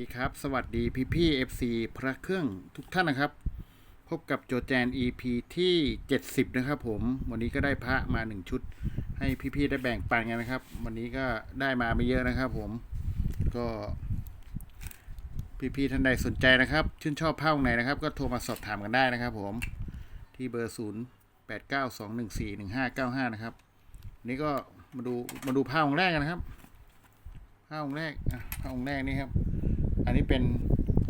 ดีครับ สวัสดีพี่พี่เอฟซีพระเครื่องทุกท่านนะครับ พบกับโจแจน EP ที่ 70 นะครับผม วันนี้ก็ได้พระมาหนึ่งชุด ให้พี่พี่ได้แบ่งปันกันนะครับ วันนี้ก็ได้มาไม่เยอะนะครับผม ก็ พี่พี่ท่านใดสนใจนะครับ ชื่นชอบผ้าองค์ไหนนะครับ ก็โทรมาสอบถามกันได้นะครับ ผมที่เบอร์ 0 8 9 2 1 4 1 5 9 5 นะครับนี่ก็มาดูมาดูผ้าองค์แรกกันนะครับผ้าองค์แรกอะผ้าองค์แรกนี่ครับ อันนี้เป็น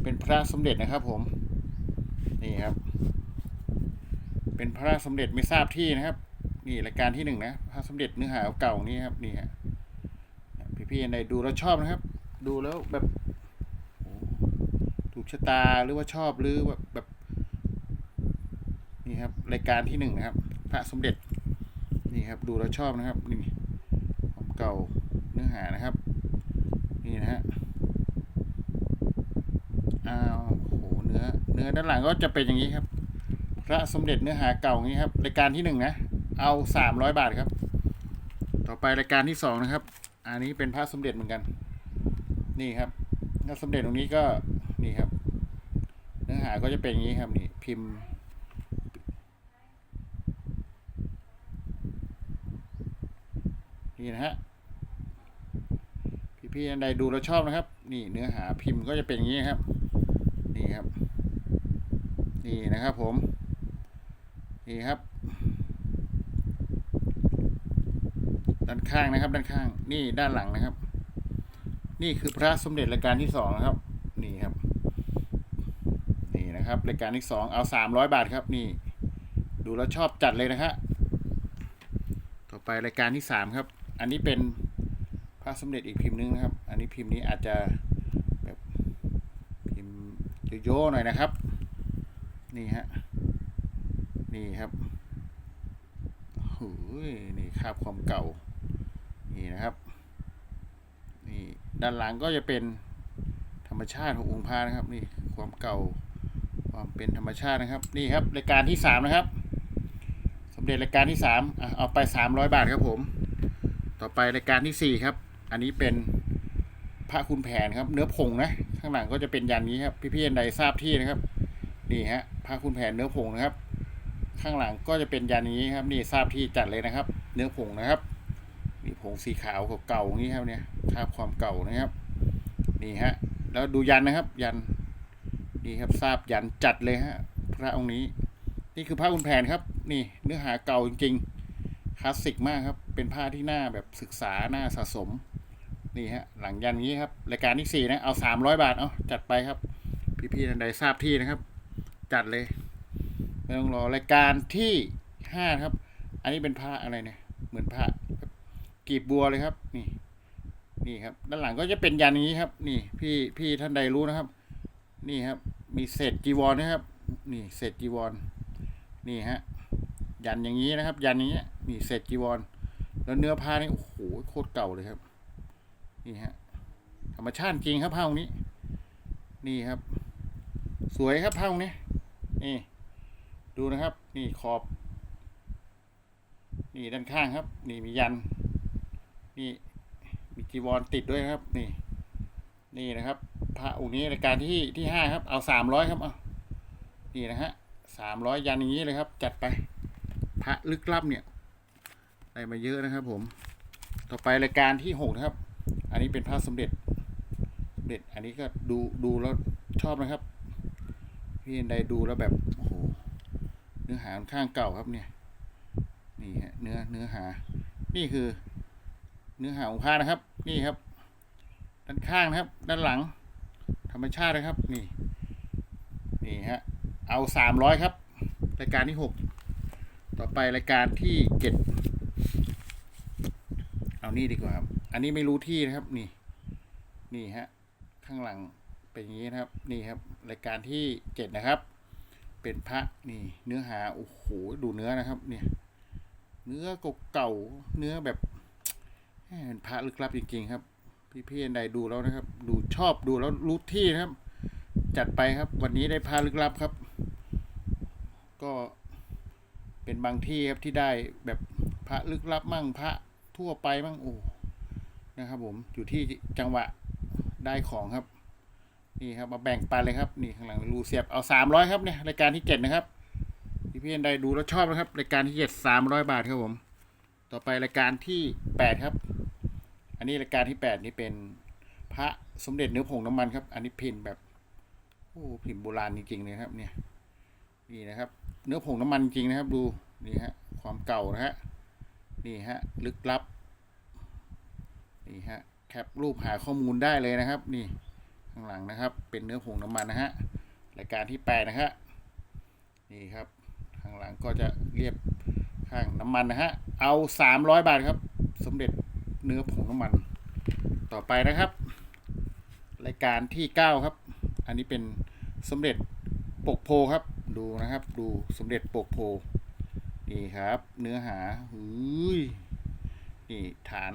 เป็นพระสมเด็จนะครับผม นี่ครับ เป็นพระสมเด็จไม่ทราบที่นะครับ นี่รายการที่หนึ่งนะ พระสมเด็จเนื้อหาเก่านี่ครับนี่ฮะพี่ๆในดูแล้วชอบนะครับ ดูแล้วแบบถูกชะตาหรือว่าชอบหรือว่าแบบนี่ครับรายการที่หนึ่งนะครับ พระสมเด็จนี่ครับ ดูแล้วชอบนะครับ นี่ความเก่าเนื้อหานะครับ นี่นะฮะ อ้าวโอ้โห เนื้อ เนื้อ ด้านหลังก็จะเป็นอย่างนี้ครับ พระสมเด็จเนื้อหาเก่าอย่างนี้ครับรายการที่หนึ่งนะเอาสามร้อยบาทครับ ต่อไปรายการที่สองนะครับ อันนี้เป็นพระสมเด็จเหมือนกัน นี่ครับพระสมเด็จตรงนี้ก็นี่ครับ เนื้อหาก็จะเป็นอย่างนี้ครับนี่พิมพ์นี่นะฮะพี่ๆอันใดดูแล้วชอบนะครับ นี่เนื้อหาพิมพ์ก็จะเป็นอย่างนี้ครับ นี่ครับ นี่นะครับผม นี่ครับ ด้านข้างนะครับ ด้านข้าง นี่ด้านหลังนะครับ นี่คือพระสมเด็จรายการที่สองนะครับ นี่ครับ นี่นะครับรายการที่สองเอาสามร้อยบาทครับนี่ ดูแล้วชอบจัดเลยนะฮะต่อไปรายการที่สามครับ อันนี้เป็นพระสมเด็จอีกพิมพ์นึงนะครับ อันนี้พิมพ์นี้อาจจะแบบพิมพ์โยๆหน่อยนะครับ นี่ฮะ นี่ครับโอ้ยนี่คราบความเก่า นี่นะครับ นี่ด้านหลังก็จะเป็นธรรมชาติขององค์พระนะครับ นี่ความเก่า ความเป็นธรรมชาตินะครับ นี่ครับรายการที่สามนะครับ สมเด็จรายการที่สามเอาไปสามร้อยบาทครับผม ต่อไปรายการที่สี่ครับ อันนี้เป็นพระคุณแผนครับ เนื้อผงนะ ข้างหลังก็จะเป็นยันนี้ครับ พี่ๆใดทราบที่นะครับ นี่ฮะพระคุณแผนเนื้อผงนะครับ ข้างหลังก็จะเป็นยันนี้ครับ นี่ทราบที่จัดเลยนะครับ เนื้อผงนะครับนี่ผงสีขาวเก่าๆอย่างนี้ครับเนี่ยคราบความเก่านะครับ นี่ฮะแล้วดูยันนะครับ ยันนี่ครับทราบยันจัดเลยฮะพระองค์นี้ นี่คือพระคุณแผนครับ นี่เนื้อหาเก่าจริงๆคลาสสิกมากครับ เป็นผ้าที่น่าแบบศึกษาหน่าสะสมนี่ฮะหลังยันนี้ครับรายการที่สี่นะเอาสามร้อยบาทเอาจัดไปครับ พี่ๆท่านใดทราบที่นะครับ จัดเลยไม่ต้องรอรายการที่ห้าครับ อันนี้เป็นผ้าอะไรเนี่ย เหมือนผ้าแบบกีบบัวเลยครับ นี่ นี่ครับ ด้านหลังก็จะเป็นยันอย่างนี้ครับ นี่ พี่พี่ท่านใดรู้นะครับ นี่ครับ มีเศษจีวรนะครับ นี่เศษจีวร นี่ฮะ ยันอย่างนี้นะครับ ยันอย่างเงี้นี่เศษจีวร แล้วเนื้อผ้านี่โอ้โหโคตรเก่าเลยครับ นี่ฮะธรรมชาติจริงครับผ้าองนี้ นี่ครับ สวยครับผ้าองนี้ นี่ ดูนะครับ นี่ขอบ นี่ด้านข้างครับ นี่มียัน นี่มีจีวรติดด้วยครับ นี่ นี่นะครับ พระองค์นี้รายการที่ที่ห้าครับ เอาสามร้อยครับเอานี่นะฮะสามร้อยยันอย่างนี้เลยครับ จัดไปพระลึกลับเนี่ยได้มาเยอะนะครับผม ต่อไปรายการที่หกนะครับ อันนี้เป็นพระสมเด็จสมเด็จ อันนี้ก็ดูดูแล้วชอบนะครับ พี่ใดดูแล้วแบบโอ้โหเนื้อหาค่อนข้างเก่าครับเนี่ยนี่ฮะเนื้อเนื้อหา นี่คือ เนื้อหาของผ้านะครับ นี่ครับ ด้านข้างนะครับ ด้านหลัง ธรรมชาตินะครับ นี่ นี่ฮะเอาสามร้อยครับรายการที่หกต่อไปรายการที่เจ็ดเอานี่ดีกว่าครับ อันนี้ไม่รู้ที่นะครับ นี่ นี่ฮะ ข้างหลัง เป็นอย่างนี้นะครับนี่ครับรายการที่เจ็ดนะครับ เป็นพระนี่เนื้อหาโอ้โหดูเนื้อนะครับ เนี่ยเนื้อเก่าเนื้อแบบเป็นพระลึกลับจริงๆครับ พี่ๆอันใดดูแล้วนะครับ ดูชอบดูแล้วรู้ที่นะครับ จัดไปครับ วันนี้ได้พระลึกลับครับ ก็เป็นบางที่ครับที่ได้แบบพระลึกลับมั่งพระทั่วไปมั่งโอ้นะครับผมอยู่ที่จังหวะได้ของครับ นี่ครับมาแบ่งปันเลยครับนี่ข้างหลังรูเสียบเอาสามร้อยครับเนี่ยรายการที่เจ็ดนะครับพี่พี่นใดดูแล้วชอบนะครับรายการที่เจ็ดสามร้อยบาทครับผม ต่อไปรายการที่แปดครับ อันนี้รายการที่แปดนี่เป็นพระสมเด็จเนื้อผงน้ำมันครับ อันนี้พิมพ์แบบโอ้พิมพ์โบราณจริงๆเลยครับ เนี่ยนี่นะครับ เนื้อผงน้ำมันจริงนะครับ ดูนี่ฮะความเก่านะฮะนี่ฮะลึกลับนี่ฮะแคปรูปหาข้อมูลได้เลยนะครับ นี่ ข้างหลังนะครับ เป็นเนื้อผงน้ำมันนะฮะรายการที่แปดนะฮะนี่ครับข้างหลังก็จะเรียบข้างน้ำมันนะฮะเอาสามร้อยบาทครับ สมเด็จเนื้อผงน้ำมัน ต่อไปนะครับ รายการที่เก้าครับ อันนี้เป็นสมเด็จปกโพครับ ดูนะครับ ดูสมเด็จปกโพนี่ครับ เนื้อหาหุยนี่ฐาน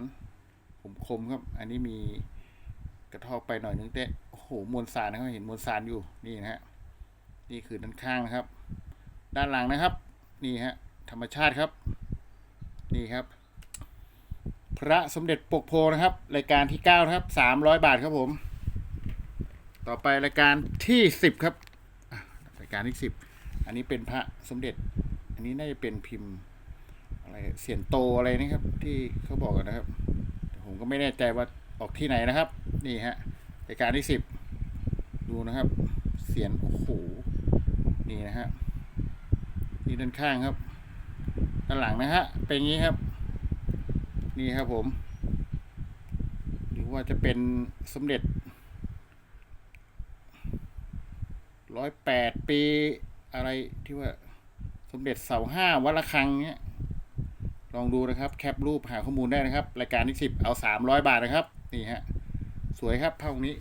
ผมคมครับ อันนี้มี กระทอกไปหน่อยนึงแต่โอ้โหมวลสารนะครับเห็นมวลสารอยู่นี่นะฮะนี่คือด้านข้างนะครับ ด้านหลังนะครับ นี่ฮะธรรมชาติครับ นี่ครับ พระสมเด็จปกโพนะครับ รายการที่เก้าครับสามร้อยบาทครับผม ต่อไปรายการที่สิบครับรายการที่สิบอันนี้เป็นพระสมเด็จ อันนี้น่าจะเป็นพิมพ์อะไรเสียนโตอะไรนะครับ ที่เขาบอกกันนะครับผมก็ไม่แน่ใจว่าออกที่ไหนนะครับ นี่ฮะรายการที่สิบดูนะครับ เสียนโอ้โหนี่นะฮะนี่ด้านข้างครับ ด้านหลังนะฮะเป็นอย่างนี้ครับ นี่ครับผม หรือว่าจะเป็นสมเด็จร้อยแปดปีอะไรที่ว่าสมเด็จเสาห้าวัดระฆังเนี้ยลองดูนะครับ แคปรูปหาข้อมูลได้นะครับ รายการที่สิบเอาสามร้อยบาทนะครับ นี่ฮะ สวยครับภาพนี้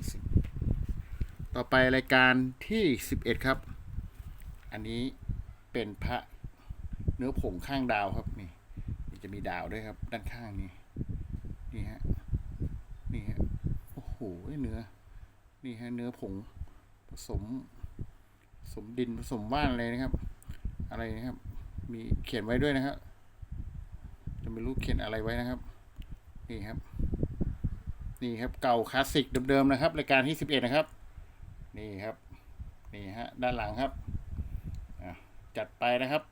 ต่อไปรายการที่สิบเอ็ดครับ อันนี้เป็นพระเนื้อผงข้างดาวครับนี่จะมีดาวด้วยครับ ด้านข้างนี่นี่ฮะนี่ฮะโอ้โหเนื้อนี่ฮะเนื้อผงผสมผสมดินผสมว่านเลยนะครับ อะไรนะครับ มีเขียนไว้ด้วยนะครับจะไม่รู้เขียนอะไรไว้นะครับ นี่ครับ นี่ครับเก่าคลาสสิกเดิมๆนะครับรายการที่สิบเอ็ดนะครับ นี่ครับ นี่ฮะด้านหลังครับจัดไปนะครับ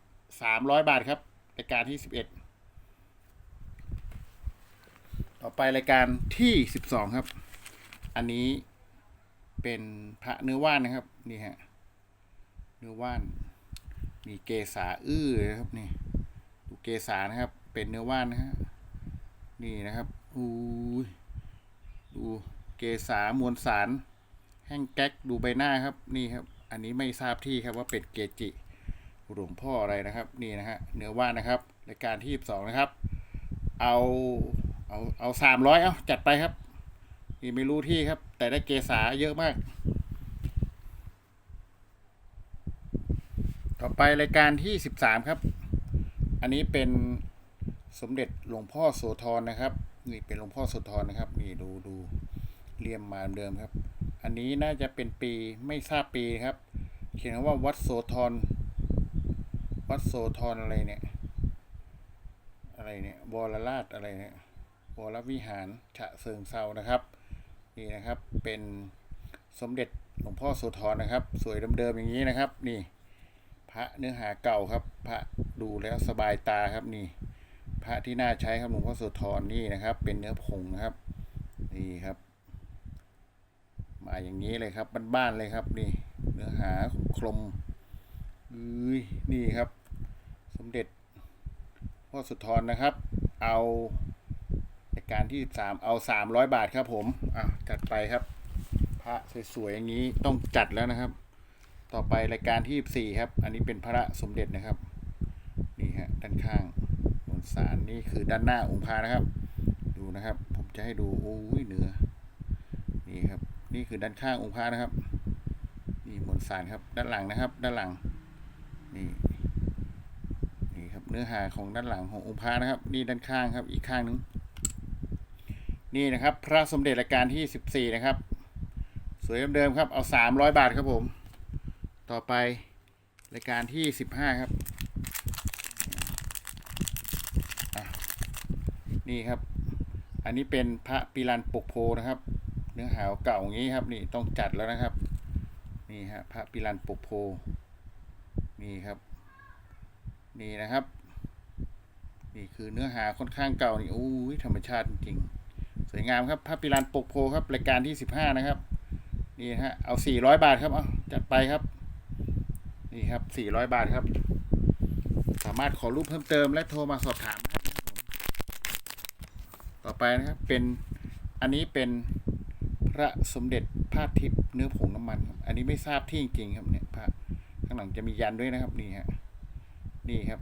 สามร้อยบาทครับรายการที่สิบเอ็ดต่อไปรายการที่สิบสองครับ อันนี้เป็นพระเนื้อว่านนะครับ นี่ฮะเนื้อว่าน มีเกษาอื้อนะครับนี่ดูเกษานะครับ เป็นเนื้อว่านนะฮะนี่นะครับอู้ย ดูเกษามวลสาร แห้งแก๊กดูใบหน้าครับนี่ครับ อันนี้ไม่ทราบที่ครับว่าเป็นเกจิหลวงพ่ออะไรนะครับนี่นะฮะเนื้อว่านนะครับรายการที่สองนะครับ เอาเอาเอาสามร้อยเอาจัดไปครับนี่ไม่รู้ที่ครับ แต่ได้เกษาเยอะมาก ต่อไปรายการที่สิบสามครับ อันนี้เป็นสมเด็จหลวงพ่อโสธรนะครับ นี่เป็นหลวงพ่อโสธรนะครับ นี่ดูดูเรียมมาเดิมครับ อันนี้น่าจะเป็นปีไม่ทราบปีครับ เขียนว่าวัดโสธรวัดโสธรอะไรเนี่ย อะไรเนี่ยวรราชอะไรเนี่ยวรวิหารฉะเชิงเซานะครับ นี่นะครับเป็นสมเด็จหลวงพ่อโสธรนะครับ สวยเดิมๆอย่างนี้นะครับ นี่ พระเนื้อหาเก่าครับ พระดูแล้วสบายตาครับนี่ พระที่น่าใช้ครับหลวงพ่อโสธรนี่นะครับ เป็นเนื้อผงนะครับนี่ครับ มาอย่างนี้เลยครับบ้านๆเลยครับนี่เนื้อหาคลมอุ้ยนี่ครับ สมเด็จพ่อสุธรนะครับ เอารายการที่สามเอาสามร้อยบาทครับผมอะจัดไปครับ พระสวยๆอย่างนี้ต้องจัดแล้วนะครับ ต่อไปรายการที่สี่ครับ อันนี้เป็นพระสมเด็จนะครับ นี่ฮะด้านข้าง สารนี่คือด้านหน้าองค์พระนะครับ ดูนะครับ ผมจะให้ดูโอ้ยเนือ นี่ครับ นี่คือด้านข้างองค์พระนะครับ นี่มวลสารครับ ด้านหลังนะครับ ด้านหลัง นี่นี่ครับเนื้อหาของด้านหลังขององค์พระนะครับ นี่ด้านข้างครับ อีกข้างนึงนี่นะครับ พระสมเด็จรายการที่สิบสี่นะครับ สวยเดิมๆครับ เอาสามร้อยบาทครับผม ต่อไปรายการที่สิบห้าครับอะ นี่ครับ อันนี้เป็นพระปิรันปกโพนะครับ เนื้อหาเก่าอย่างนี้ครับ นี่ต้องจัดแล้วนะครับ นี่ฮะพระปิรันปกโพนี่ครับ นี่นะครับ นี่คือเนื้อหาค่อนข้างเก่านี่อู้ยธรรมชาติจริงสวยงามครับพระปิรันปกโพครับรายการที่สิบห้านะครับนี่ฮะเอาสี่ร้อยบาทครับเอาจัดไปครับ นี่ครับสี่ร้อยบาทครับ สามารถขอรูปเพิ่มเติมและโทรมาสอบถาม ได้นะครับผมต่อไปนะครับเป็นอันนี้เป็นพระสมเด็จพระทิพย์เนื้อผงน้ำมันครับอันนี้ไม่ทราบที่จริงๆครับเนี่ยพระข้างหลังจะมียันด้วยนะครับนี่ฮะนี่ครับ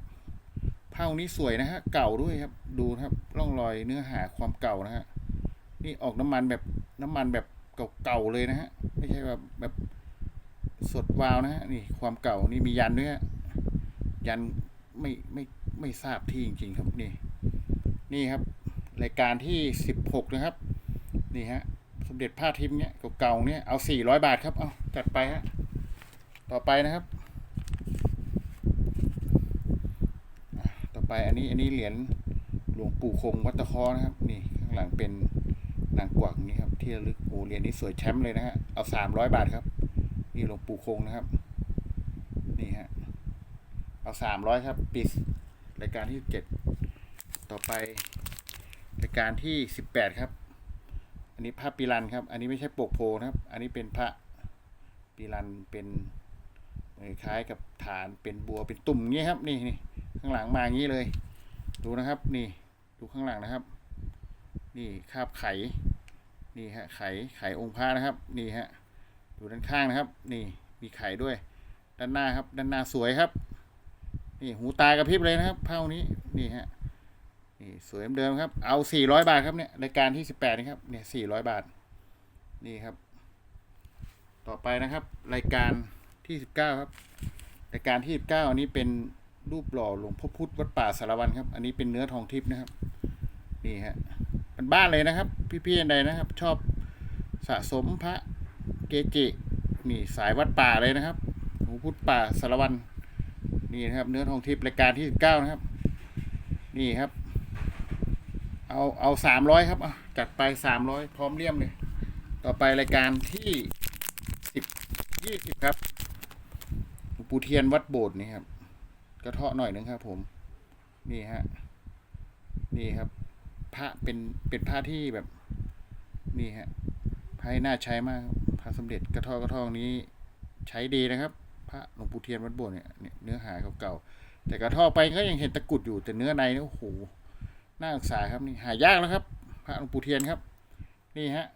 ผ้าองนี้สวยนะฮะเก่าด้วยครับ ดูครับร่องรอยเนื้อหาความเก่านะฮะนี่ออกน้ำมันแบบน้ำมันแบบเก่าๆเลยนะฮะไม่ใช่แบบแบบสดวาวนะฮะนี่ความเก่านี่มียันด้วยฮะยันไม่ไม่ไม่ทราบที่จริง ๆ ครับนี่ นี่ครับ รายการที่สิบหกนะครับ นี่ฮะ สมเด็จพระทิมเนี่ยเก่าๆเนี่ยเอาสี่ร้อยบาทครับ เอาจัดไปฮะ ต่อไปนะครับ ต่อไปอันนี้อันนี้เหรียญหลวงปู่คงวัตคอนะครับ นี่ข้างหลังเป็นนางกวักนี่ครับที่ระลึกโอ้เหรียญนี้สวยแชมป์เลยนะฮะ เอาสามร้อยบาทครับ นี่หลวงปู่คงนะครับ นี่ฮะ เอาสามร้อยครับ ปิดรายการที่เจ็ดต่อไป รายการที่สิบแปดครับ อันนี้พระปิรันครับ อันนี้ไม่ใช่ปกโพนะครับ อันนี้เป็นพระปิรันเป็นคล้ายกับฐานเป็นบัวเป็นตุ่มอย่างนี้ครับ นี่นี่ข้างหลังมาอย่างนี้เลย ดูนะครับ นี่ดูข้างหลังนะครับ นี่คาบไข่นี่ฮะไข่ไข่องค์พระนะครับ นี่ฮะดูด้านข้างนะครับ นี่มีไข่ด้วย ด้านหน้าครับ ด้านหน้าสวยครับ นี่หูตากระพริบเลยนะครับเผ้านี้นี่ฮะ นี่สวยเหมือนเดิมครับ เอาสี่ร้อยบาทครับเนี่ยรายการที่สิบแปดนะครับ เนี่ยสี่ร้อยบาท นี่ครับ ต่อไปนะครับ รายการที่สิบเก้าครับ รายการที่สิบเก้าอันนี้เป็นรูปหล่อหลวงพ่อพุธวัดป่าสารวันครับ อันนี้เป็นเนื้อทองทิพย์นะครับ นี่ฮะเป็นบ้านเลยนะครับ พี่ๆใดนะครับ ชอบสะสมพระเกจินี่สายวัดป่าเลยนะครับหลวงพุธป่าสารวันนี่นะครับ เนื้อทองทิพย์รายการที่สิบเก้านะครับ นี่ครับ เอาเอาสามร้อยครับอะจัดไปสามร้อยพร้อมเลี่ยมเลย ต่อไปรายการที่สิบยี่สิบครับหลวงปู่เทียนวัดโบสถ์นี่ครับกระเทาะหน่อยนึงครับ ผม นี่ฮะนี่ครับ พระเป็นเป็นพระที่แบบ นี่ฮะพระน่าใช้มากพระสมเด็จกระเทาะกระทาะนี้ ใช้ดีนะครับ พระหลวงปู่เทียนวัดโบสถ์เนี่ยเนื้อหาเก่าๆแต่กระเทาะไปก็ยังเห็นตะกรุดอยู่แต่เนื้อในนี่โอ้โห น่าศึกษาครับนี่หายากแล้วครับพระหลวงปู่เทียนครับ นี่ฮะ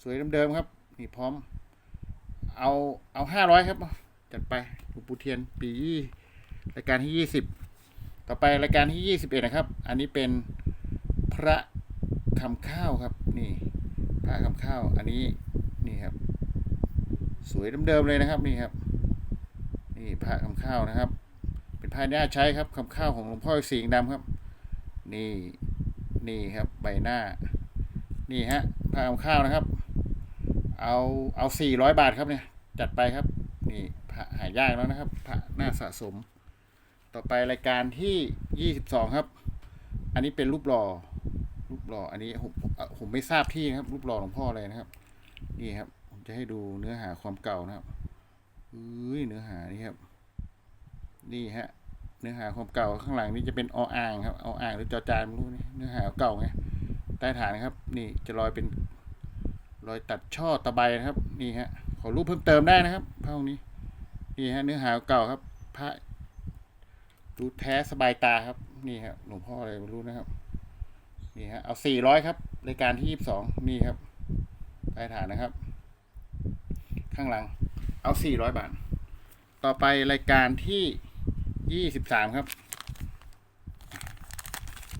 สวยเดิมๆครับนี่พร้อม เอาเอาห้าร้อยครับ จัดไปหลวงปู่เทียน ปียี่รายการที่ยี่สิบต่อไปรายการที่ยี่สิบเอ็ดนะครับ อันนี้เป็นพระคำข้าวครับ นี่ พระคำข้าว อันนี้นี่ครับ สวยเดิมๆเลยนะครับ นี่ครับ นี่พระคำข้าวนะครับ เป็นผ้าน่าใช้ครับคำข้าวของหลวงพ่อสีงดำครับ นี่นี่ครับใบหน้า นี่ฮะผ้าคำข้าวนะครับ เอาเอาสี่ร้อยบาทครับเนี่ย จัดไปครับ นี่พระหายากแล้วนะครับพระน่าสะสม ต่อไปรายการที่ยี่สิบสองครับ อันนี้เป็นรูปหล่อรูปหล่ออันนี้ผมผมไม่ทราบที่นะครับ รูปหล่อหลวงพ่อเลยนะครับ นี่ครับ ผมจะให้ดูเนื้อหาความเก่านะครับเอ้ยเนื้อหานี่ครับ นี่ฮะ นื้อหาความเก่าข้างหลังนี่จะเป็นออ่างครับออ่างหรือจอจานไม่รู้นี่เนื้อหาเก่าไงใต้ฐานนะครับ นี่จะรอยเป็นรอยตัดช่อตะไบนะครับนี่ฮะขอรูปเพิ่มเติมได้นะครับพระองค์นี้นี่ฮะเนื้อหาเก่าครับ พระดูแท้สบายตาครับนี่ครับหลวงพ่ออะไรไม่รู้นะครับนี่ฮะเอาสี่ร้อยครับรายการที่ยี่สิบสองนี่ครับใต้ฐานนะครับ ข้างหลังเอาสี่ร้อยบาท ต่อไปรายการที่ ยี่สิบสามครับ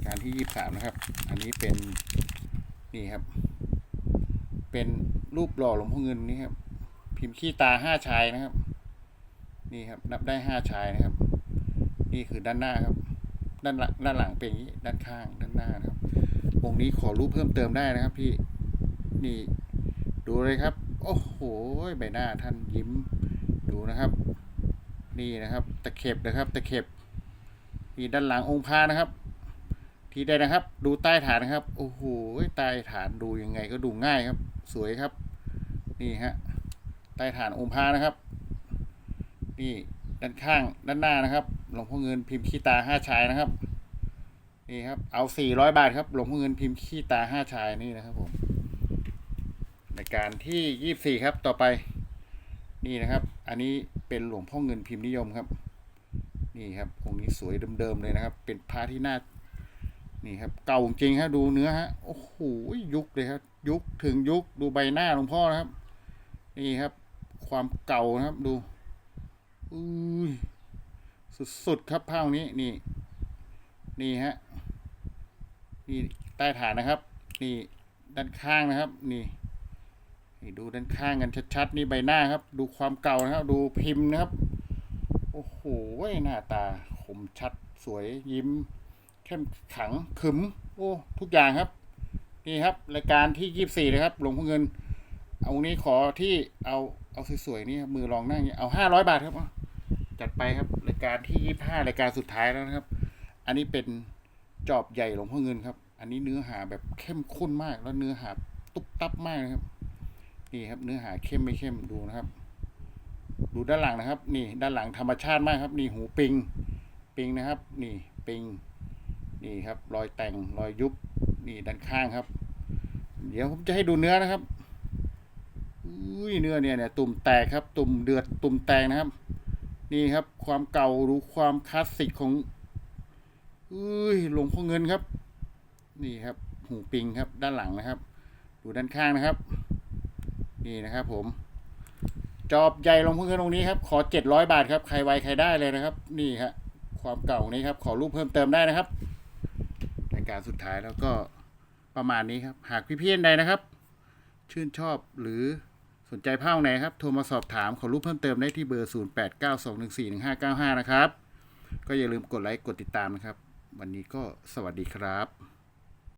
การที่ยี่สิบสามนะครับ อันนี้เป็นนี่ครับ เป็นรูปหล่อหลวงพ่อเงินนี่ครับ พิมพ์ขี้ตาห้าชายนะครับ นี่ครับ นับได้ห้าชายนะครับ นี่คือด้านหน้าครับ ด้านหลังด้านหลังเป็นอย่างนี้ ด้านข้าง ด้านหน้านะครับวงนี้ขอรูปเพิ่มเติมได้นะครับ พี่ นี่ดูเลยครับ โอ้โห ใบหน้าท่านยิ้ม ดูนะครับ นี่นะครับตะเข็บนะครับตะเข็บนี่ด้านหลังองค์พระนะครับ ทีได้นะครับ ดูใต้ฐานนะครับโอ้โหใต้ฐานดูยังไงก็ดูง่ายครับ สวยครับ นี่ฮะใต้ฐานองค์พระนะครับ นี่ด้านข้างด้านหน้านะครับหลวงพ่อเงินพิมพ์ขี้ตาห้าชายนะครับนี่ครับเอาสี่ร้อยบาทครับหลวงพ่อเงินพิมพ์ขี้ตาห้าชายนี่นะครับผมในการที่ยี่สี่ครับต่อไปนี่นะครับ อันนี้ เป็นหลวงพ่อเงินพิมพ์นิยมครับ นี่ครับองค์นี้สวยเดิมๆเลยนะครับ เป็นพระที่น่านี่ครับ เก่าจริงฮะดูเนื้อฮะโอ้โหยุคเลยครับ ยุคถึงยุคดูใบหน้าหลวงพ่อนะครับ นี่ครับ ความเก่านะครับดูอุ้ยสุดๆครับผ้าองค์นี้นี่ นี่ฮะนี่ใต้ฐานนะครับ นี่ด้านข้างนะครับ นี่ นี่ดูด้านข้างกันชัดๆ นี่ใบหน้าครับ ดูความเก่านะครับ ดูพิมพ์นะครับ โอ้โหหน้าตาคมชัดสวยยิ้ม เข้มขังขึม โอ้ทุกอย่างครับ นี่ครับรายการที่ยี่สี่นะครับหลวงพ่อเงิน เอานี้ขอที่เอาเอาสวยๆนี่มือรองนั่งอย่างนี้เอาห้าร้อยบาทครับจัดไปครับรายการที่ยี่ห้ารายการสุดท้ายแล้วนะครับ อันนี้เป็นจอบใหญ่หลวงพ่อเงินครับ อันนี้เนื้อหาแบบเข้มข้นมากแล้วเนื้อหาตุ๊บตับมากนะครับ นี่ครับเนื้อหาเข้มไม่เข้มดูนะครับ ดูด้านหลังนะครับ นี่ด้านหลังธรรมชาติมากครับ นี่หูปิงปิงนะครับ นี่ปิงนี่ครับรอยแต่งรอยยุบนี่ด้านข้างครับ เดี๋ยวผมจะให้ดูเนื้อนะครับอุ้ยเนื้อเนี่ยเนี่ยตุ่มแตกครับ ตุ่มเดือดตุ่มแตกนะครับ นี่ครับความเก่าดูความคลาสสิกของอุ้ยหลวงพ่อเงินครับ นี่ครับ หูปิงครับด้านหลังนะครับ ดูด้านข้างนะครับ นี่นะครับผม จอบใหญ่ลวงพ่อเงินตรงนี้ครับ ขอเจ็ดร้อยบาทครับ ใครไวใครได้เลยนะครับ นี่ครับความเก่านี้ครับ ขอรูปเพิ่มเติมได้นะครับรายการสุดท้ายแล้วก็ประมาณนี้ครับ หากพี่ๆใดนะครับ ชื่นชอบหรือสนใจผ้าไหนครับ โทรมาสอบถามขอรูปเพิ่มเติมได้ที่เบอร์ 0892141595 นะครับ ก็อย่าลืมกดไลค์กดติดตามนะครับ วันนี้ก็สวัสดีครับ